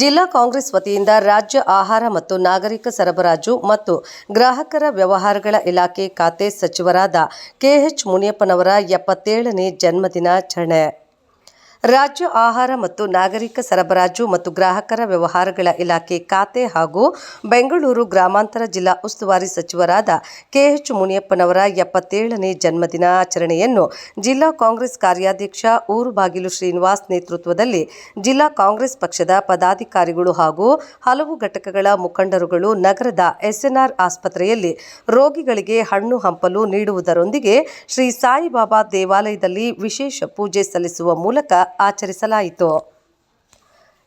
ಜಿಲ್ಲಾ ಕಾಂಗ್ರೆಸ್ ವತಿಯಿಂದ ರಾಜ್ಯ ಆಹಾರ ಮತ್ತು ನಾಗರಿಕ ಸರಬರಾಜು ಮತ್ತು ಗ್ರಾಹಕರ ವ್ಯವಹಾರಗಳ ಇಲಾಖೆ ಖಾತೆ ಸಚಿವರಾದ ಕೆಎಚ್ ಮುನಿಯಪ್ಪನವರ ಎಪ್ಪತ್ತೇಳನೇ ಜನ್ಮದಿನಾಚರಣೆ. ರಾಜ್ಯ ಆಹಾರ ಮತ್ತು ನಾಗರಿಕ ಸರಬರಾಜು ಮತ್ತು ಗ್ರಾಹಕರ ವ್ಯವಹಾರಗಳ ಇಲಾಖೆ ಖಾತೆ ಹಾಗೂ ಬೆಂಗಳೂರು ಗ್ರಾಮಾಂತರ ಜಿಲ್ಲಾ ಉಸ್ತುವಾರಿ ಸಚಿವರಾದ ಕೆಎಚ್ ಮುನಿಯಪ್ಪನವರ ಎಪ್ಪತ್ತೇಳನೇ ಜನ್ಮದಿನಾಚರಣೆಯನ್ನು ಜಿಲ್ಲಾ ಕಾಂಗ್ರೆಸ್ ಕಾರ್ಯಾಧ್ಯಕ್ಷ ಊರುಬಾಗಿಲು ಶ್ರೀನಿವಾಸ್ ನೇತೃತ್ವದಲ್ಲಿ ಜಿಲ್ಲಾ ಕಾಂಗ್ರೆಸ್ ಪಕ್ಷದ ಪದಾಧಿಕಾರಿಗಳು ಹಾಗೂ ಹಲವು ಘಟಕಗಳ ಮುಖಂಡರುಗಳು ನಗರದ ಎಸ್ಎನ್ಆರ್ ಆಸ್ಪತ್ರೆಯಲ್ಲಿ ರೋಗಿಗಳಿಗೆ ಹಣ್ಣು ಹಂಪಲು ನೀಡುವುದರೊಂದಿಗೆ ಶ್ರೀ ಸಾಯಿಬಾಬಾ ದೇವಾಲಯದಲ್ಲಿ ವಿಶೇಷ ಪೂಜೆ ಸಲ್ಲಿಸುವ ಮೂಲಕ ಆಚರಿಸಲಾಯಿತು.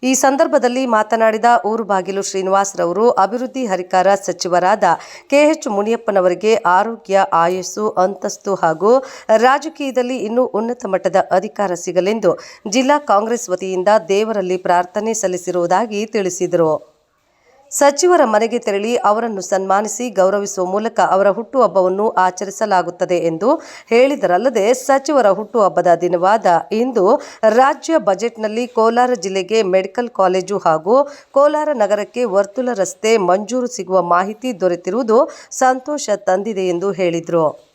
ಈ ಸಂದರ್ಭದಲ್ಲಿ ಮಾತನಾಡಿದ ಊರುಬಾಗಿಲು ಶ್ರೀನಿವಾಸರವರು ಅಭಿವೃದ್ಧಿ ಹರಿಕಾರ ಸಚಿವರಾದ ಕೆಎಚ್ ಮುನಿಯಪ್ಪನವರಿಗೆ ಆರೋಗ್ಯ, ಆಯಸ್ಸು, ಅಂತಸ್ತು ಹಾಗೂ ರಾಜಕೀಯದಲ್ಲಿ ಇನ್ನೂ ಉನ್ನತ ಮಟ್ಟದ ಅಧಿಕಾರ ಸಿಗಲೆಂದು ಜಿಲ್ಲಾ ಕಾಂಗ್ರೆಸ್ ವತಿಯಿಂದ ದೇವರಲ್ಲಿ ಪ್ರಾರ್ಥನೆ ಸಲ್ಲಿಸಿರುವುದಾಗಿ ತಿಳಿಸಿದರು. ಸಚಿವರ ಮನೆಗೆ ತೆರಳಿ ಅವರನ್ನು ಸನ್ಮಾನಿಸಿ ಗೌರವಿಸುವ ಮೂಲಕ ಅವರ ಹುಟ್ಟುಹಬ್ಬವನ್ನು ಆಚರಿಸಲಾಗುತ್ತದೆ ಎಂದು ಹೇಳಿದರಲ್ಲದೆ ಸಚಿವರ ಹುಟ್ಟುಹಬ್ಬದ ದಿನವಾದ ಇಂದು ರಾಜ್ಯ ಬಜೆಟ್ನಲ್ಲಿ ಕೋಲಾರ ಜಿಲ್ಲೆಗೆ ಮೆಡಿಕಲ್ ಕಾಲೇಜು ಹಾಗೂ ಕೋಲಾರ ನಗರಕ್ಕೆ ವರ್ತುಲ ರಸ್ತೆ ಮಂಜೂರು ಸಿಗುವ ಮಾಹಿತಿ ದೊರೆತಿರುವುದು ಸಂತೋಷ ತಂದಿದೆ ಎಂದು ಹೇಳಿದರು.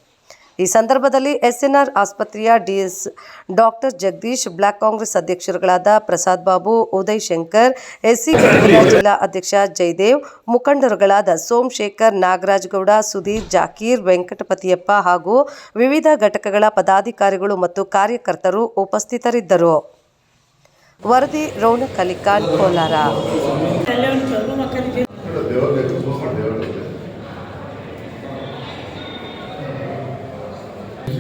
ಈ ಸಂದರ್ಭದಲ್ಲಿ ಎಸ್ಎನ್ಆರ್ ಆಸ್ಪತ್ರೆಯ DS doctor Jagadish, block Congress ಅಧ್ಯಕ್ಷರುಗಳಾದ Prasad Babu, Uday Shankar, SC ಜಿಲ್ಲಾ ಅಧ್ಯಕ್ಷ ಜಯದೇವ್, ಮುಖಂಡರುಗಳಾದ ಸೋಮಶೇಖರ್ ನಾಗರಾಜ್ ಗೌಡ ಸುಧೀರ್, ಜಾಕೀರ್, ವೆಂಕಟಪತಿಯಪ್ಪ ಹಾಗೂ ವಿವಿಧ ಘಟಕಗಳ ಪದಾಧಿಕಾರಿಗಳು ಮತ್ತು ಕಾರ್ಯಕರ್ತರು ಉಪಸ್ಥಿತರಿದ್ದರು. ವರದಿ ರೌನಕ್ ಕೋಲಾರ.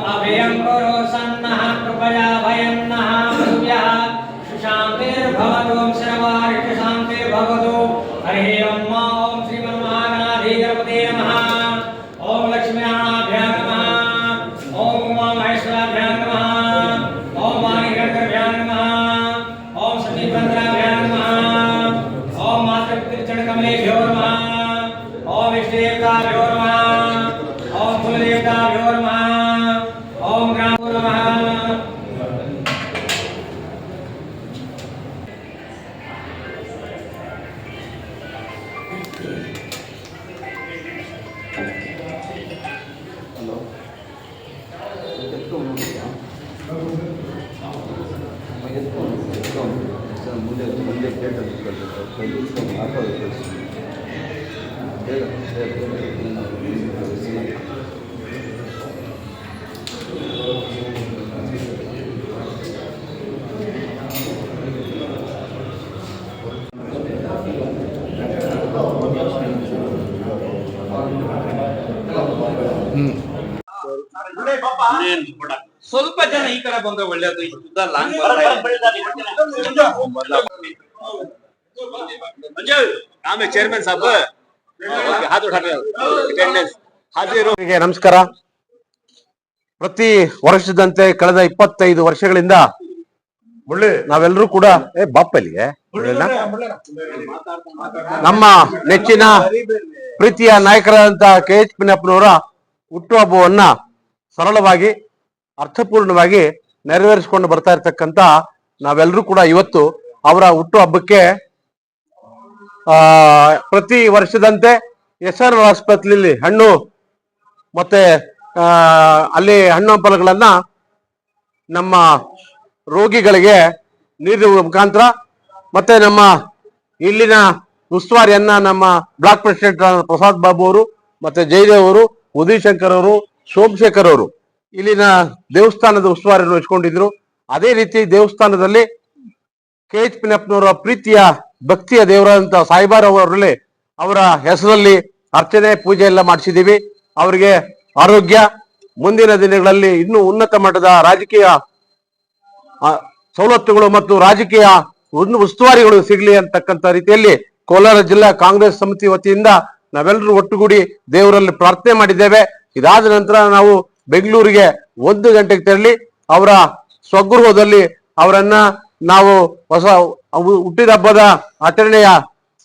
अभयं कुरु सन्नः कृपया भयं नः भूयः ಸ್ವಲ್ಪ ಜನ ಈ ಕಡೆ ಬಂದ್ರೆ ಒಳ್ಳೇದು ಇಷ್ಟ ಲಾಂಗ್ ಮಂಜು ಆಮೇಲೆ ಚೇರ್ಮನ್ ಸಾಬ್ ನಮಸ್ಕಾರ. ಪ್ರತಿ ವರ್ಷದಂತೆ ಕಳೆದ ಇಪ್ಪತ್ತೈದು ವರ್ಷಗಳಿಂದ ನಾವೆಲ್ಲರೂ ಕೂಡ ಏ ಬಾಪಲ್ಲಿಗೆ ನಮ್ಮ ನೆಚ್ಚಿನ ಪ್ರೀತಿಯ ನಾಯಕರಾದಂತಹ ಕೆ ಎಚ್ ಪಿನಪ್ಪನವರ ಹುಟ್ಟುಹಬ್ಬವನ್ನ ಸರಳವಾಗಿ ಅರ್ಥಪೂರ್ಣವಾಗಿ ನೆರವೇರಿಸಿಕೊಂಡು ಬರ್ತಾ ಇರ್ತಕ್ಕಂತ ನಾವೆಲ್ಲರೂ ಕೂಡ ಇವತ್ತು ಅವರ ಹುಟ್ಟು ಹಬ್ಬಕ್ಕೆ ಆ ಪ್ರತಿ ವರ್ಷದಂತೆ ಎಸ್ ಆರ್ ಆಸ್ಪತ್ರೆಯಲ್ಲಿ ಹಣ್ಣು ಮತ್ತೆ ಅಲ್ಲಿ ಹಣ್ಣು ಹಂಪಲುಗಳನ್ನ ನಮ್ಮ ರೋಗಿಗಳಿಗೆ ನೀಡುವ ಮುಖಾಂತರ ಮತ್ತೆ ನಮ್ಮ ಇಲ್ಲಿನ ಉಸ್ತುವಾರಿಯನ್ನ ನಮ್ಮ ಬ್ಲಾಕ್ ಪ್ರೆಸಿಡೆಂಟ್ ಪ್ರಸಾದ್ ಬಾಬು ಅವರು ಮತ್ತೆ ಜಯದೇವ್ ಅವರು, ಉದಯಶಂಕರ್ ಅವರು, ಸೋಮಶೇಖರ್ ಅವರು ಇಲ್ಲಿನ ದೇವಸ್ಥಾನದ ಉಸ್ತುವಾರಿಯನ್ನು ವಹಿಸ್ಕೊಂಡಿದ್ರು. ಅದೇ ರೀತಿ ದೇವಸ್ಥಾನದಲ್ಲಿ ಕೆ ಎಚ್ ಪಿನಪ್ಪನವರ ಪ್ರೀತಿಯ ಭಕ್ತಿಯ ದೇವರಾದಂತ ಸಾಯಿಬಾರ್ ಅವರಲ್ಲಿ ಅವರ ಹೆಸರಲ್ಲಿ ಅರ್ಚನೆ ಪೂಜೆ ಎಲ್ಲ ಮಾಡಿಸಿದೀವಿ ಅವರಿಗೆ ಆರೋಗ್ಯ, ಮುಂದಿನ ದಿನಗಳಲ್ಲಿ ಇನ್ನೂ ಉನ್ನತ ಮಟ್ಟದ ರಾಜಕೀಯ ಸವಲತ್ತುಗಳು ಮತ್ತು ರಾಜಕೀಯ ಉಸ್ತುವಾರಿಗಳು ಸಿಗಲಿ ಅಂತಕ್ಕಂಥ ರೀತಿಯಲ್ಲಿ ಕೋಲಾರ ಜಿಲ್ಲಾ ಕಾಂಗ್ರೆಸ್ ಸಮಿತಿ ವತಿಯಿಂದ ನಾವೆಲ್ಲರೂ ಒಟ್ಟುಗೂಡಿ ದೇವರಲ್ಲಿ ಪ್ರಾರ್ಥನೆ ಮಾಡಿದ್ದೇವೆ. ಇದಾದ ನಂತರ ನಾವು ಬೆಂಗಳೂರಿಗೆ ಒಂದು ಗಂಟೆಗೆ ತೆರಳಿ ಅವರ ಸ್ವಗೃಹದಲ್ಲಿ ಅವರನ್ನ ನಾವು ಹೊಸ ಹುಟ್ಟಿದ ಹಬ್ಬದ ಆಚರಣೆಯ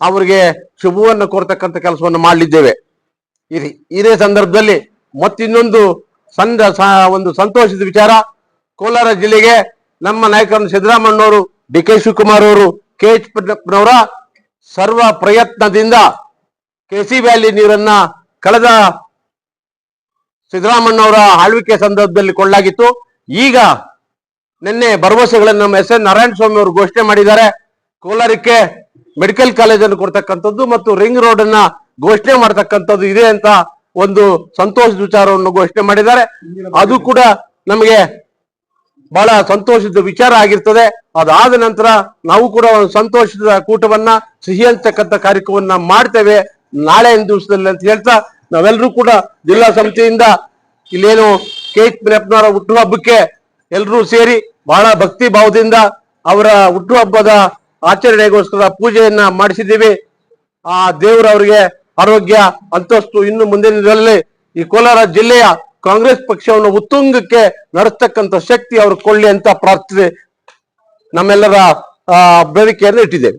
ಅವರಿಗೆ ಶುಭವನ್ನು ಕೋರ್ತಕ್ಕಂಥ ಕೆಲಸವನ್ನು ಮಾಡಲಿದ್ದೇವೆ. ಇರಿ, ಇದೇ ಸಂದರ್ಭದಲ್ಲಿ ಮತ್ತಿನ್ನೊಂದು ಸಂದ ಒಂದು ಸಂತೋಷದ ವಿಚಾರ. ಕೋಲಾರ ಜಿಲ್ಲೆಗೆ ನಮ್ಮ ನಾಯಕರನ್ನು ಸಿದ್ದರಾಮಣ್ಣವರು ಡಿ ಕೆ ಶಿವಕುಮಾರ್ ಅವರು ಕೆ ಎಚ್ ಪಟ್ಟಪ್ಪನವರ ಸರ್ವ ಪ್ರಯತ್ನದಿಂದ ಕೆ ಸಿ ವ್ಯಾಲಿ ನೀರನ್ನ ಕಳೆದ ಸಿದ್ದರಾಮಣ್ಣವರ ಆಳ್ವಿಕೆ ಸಂದರ್ಭದಲ್ಲಿ ಕೊಳ್ಳಾಗಿತ್ತು. ಈಗ ನಿನ್ನೆ ಭರವಸೆಗಳನ್ನು ನಮ್ಮ ಎಸ್ ಎನ್ ನಾರಾಯಣ ಸ್ವಾಮಿ ಅವರು ಘೋಷಣೆ ಮಾಡಿದ್ದಾರೆ. ಕೋಲಾರಕ್ಕೆ ಮೆಡಿಕಲ್ ಕಾಲೇಜ್ ಅನ್ನು ಕೊಡ್ತಕ್ಕಂಥದ್ದು ಮತ್ತು ರಿಂಗ್ ರೋಡ್ ಅನ್ನ ಘೋಷಣೆ ಮಾಡ್ತಕ್ಕಂಥದ್ದು ಇದೆ ಅಂತ ಒಂದು ಸಂತೋಷದ ವಿಚಾರವನ್ನು ಘೋಷಣೆ ಮಾಡಿದ್ದಾರೆ. ಅದು ಕೂಡ ನಮಗೆ ಬಹಳ ಸಂತೋಷದ ವಿಚಾರ ಆಗಿರ್ತದೆ. ಅದಾದ ನಂತರ ನಾವು ಕೂಡ ಒಂದು ಸಂತೋಷದ ಕೂಟವನ್ನ ಸಿಹಿ ಅಂತಕ್ಕಂಥ ಕಾರ್ಯಕ್ರಮವನ್ನ ಮಾಡ್ತೇವೆ. ನಾಳೆ ದಿವಸದಲ್ಲಿ ಅಂತ ಹೇಳ್ತಾ ನಾವೆಲ್ಲರೂ ಕೂಡ ಜಿಲ್ಲಾ ಸಮಿತಿಯಿಂದ ಇಲ್ಲೇನು ಕೆ ಎಚ್ ಹುಟ್ಟುಹಬ್ಬಕ್ಕೆ ಎಲ್ಲರೂ ಸೇರಿ ಬಹಳ ಭಕ್ತಿ ಭಾವದಿಂದ ಅವರ ಹುಟ್ಟುಹಬ್ಬದ ಆಚರಣೆಗೋಸ್ಕರ ಪೂಜೆಯನ್ನ ಮಾಡಿಸಿದ್ದೀವಿ. ಆ ದೇವರು ಅವರಿಗೆ ಆರೋಗ್ಯ, ಅಂತಸ್ತು ಇನ್ನು ಮುಂದಿನ ದಿನದಲ್ಲಿ ಈ ಕೋಲಾರ ಜಿಲ್ಲೆಯ ಕಾಂಗ್ರೆಸ್ ಪಕ್ಷವನ್ನು ಉತ್ತುಂಗಕ್ಕೆ ನಡೆಸ್ತಕ್ಕಂಥ ಶಕ್ತಿ ಅವರು ಕೊಳ್ಳಿ ಅಂತ ಪ್ರಾರ್ಥನೆ ನಮ್ಮೆಲ್ಲರ ಬೇಡಿಕೆಯನ್ನು ಇಟ್ಟಿದ್ದೇವೆ.